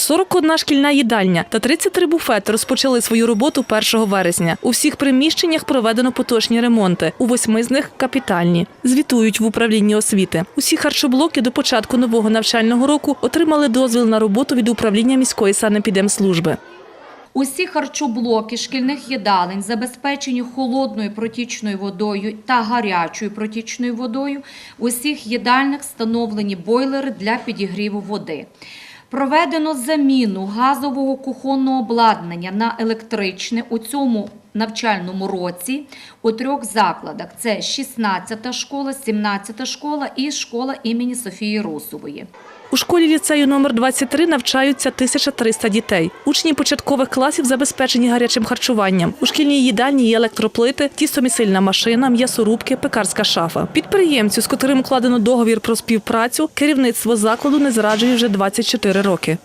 41 шкільна їдальня та 33 буфети розпочали свою роботу 1 вересня. У всіх приміщеннях проведено поточні ремонти. У восьми з них капітальні. Звітують в управлінні освіти. Усі харчоблоки до початку нового навчального року отримали дозвіл на роботу від управління міської санепідемслужби. Усі харчоблоки шкільних їдалень забезпечені холодною протічною водою та гарячою протічною водою. Усіх їдальнях встановлені бойлери для підігріву води. Проведено заміну газового кухонного обладнання на електричне у цьому навчальному році у трьох закладах: це 16-та школа, 17-та школа і школа імені Софії Русової. У школі ліцею номер 23 навчаються 1300 дітей. Учні початкових класів забезпечені гарячим харчуванням. У шкільній їдальні є електроплити, тістомісильна машина, м'ясорубки, пекарська шафа. Підприємцю, з котрим укладено договір про співпрацю, керівництво закладу не зраджує вже 24 роки.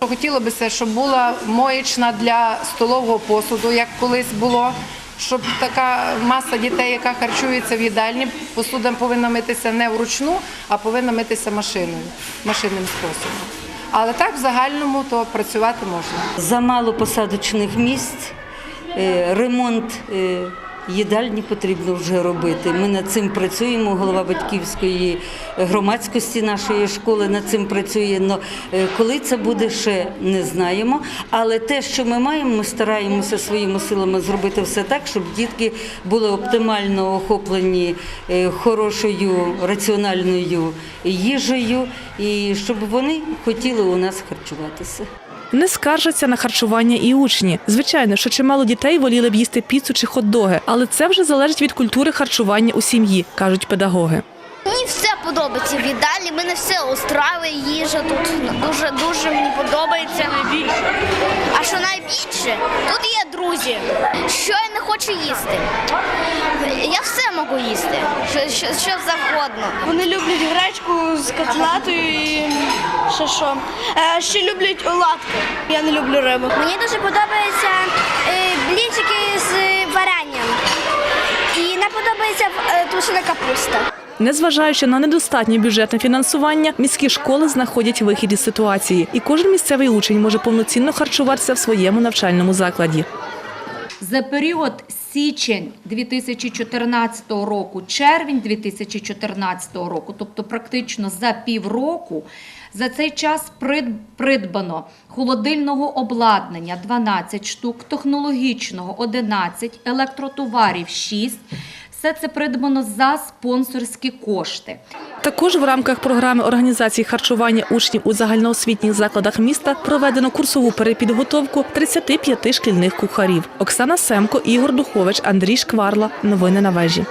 Хотіло б, щоб була моєчна для столового посуду, як колись було. Щоб така маса дітей, яка харчується в їдальні, посуда повинна митися не вручну, а повинна митися машиною, машинним способом. Але так в загальному то працювати можна. Замало посадочних місць, е, ремонт е, їдальні потрібно вже робити. Ми над цим працюємо. Голова батьківської громадськості нашої школи над цим працює. Но е, коли це буде, ще не знаємо. Але те, що ми маємо, ми стараємося своїми силами зробити все так, щоб дітки були оптимально охоплені е, хорошою раціональною їжею, і щоб вони хотіли у нас харчуватися. Не скаржаться на харчування і учні. Звичайно, що чимало дітей воліли б їсти піцу чи хот-доги, але це вже залежить від культури харчування у сім'ї, кажуть педагоги. Мені все подобається в їдальні, мене все устраює, їжа тут дуже дуже мені подобається. А що найбільше, тут є друзі. Що я не хочу їсти? Я все можу їсти, що, що, що завгодно. Вони люблять гречку з котлетою і ще що. Е, ще люблять оладки. Я не люблю рибу. Мені дуже подобаються блінчики з варенням. І не подобається е, тушена капуста. Незважаючи на недостатнє бюджетне фінансування, міські школи знаходять вихід із ситуації, і кожен місцевий учень може повноцінно харчуватися в своєму навчальному закладі. За період січень 2014 року, червень 2014 року, тобто практично за півроку, за цей час прид- придбано холодильного обладнання 12 штук, технологічного 11, електротоварів 6. Все це придбано за спонсорські кошти. Також в рамках програми організації харчування учнів у загальноосвітніх закладах міста проведено курсову перепідготовку 35 шкільних кухарів. Оксана Семко, Ігор Духович, Андрій Шкварла. Новини на вежі.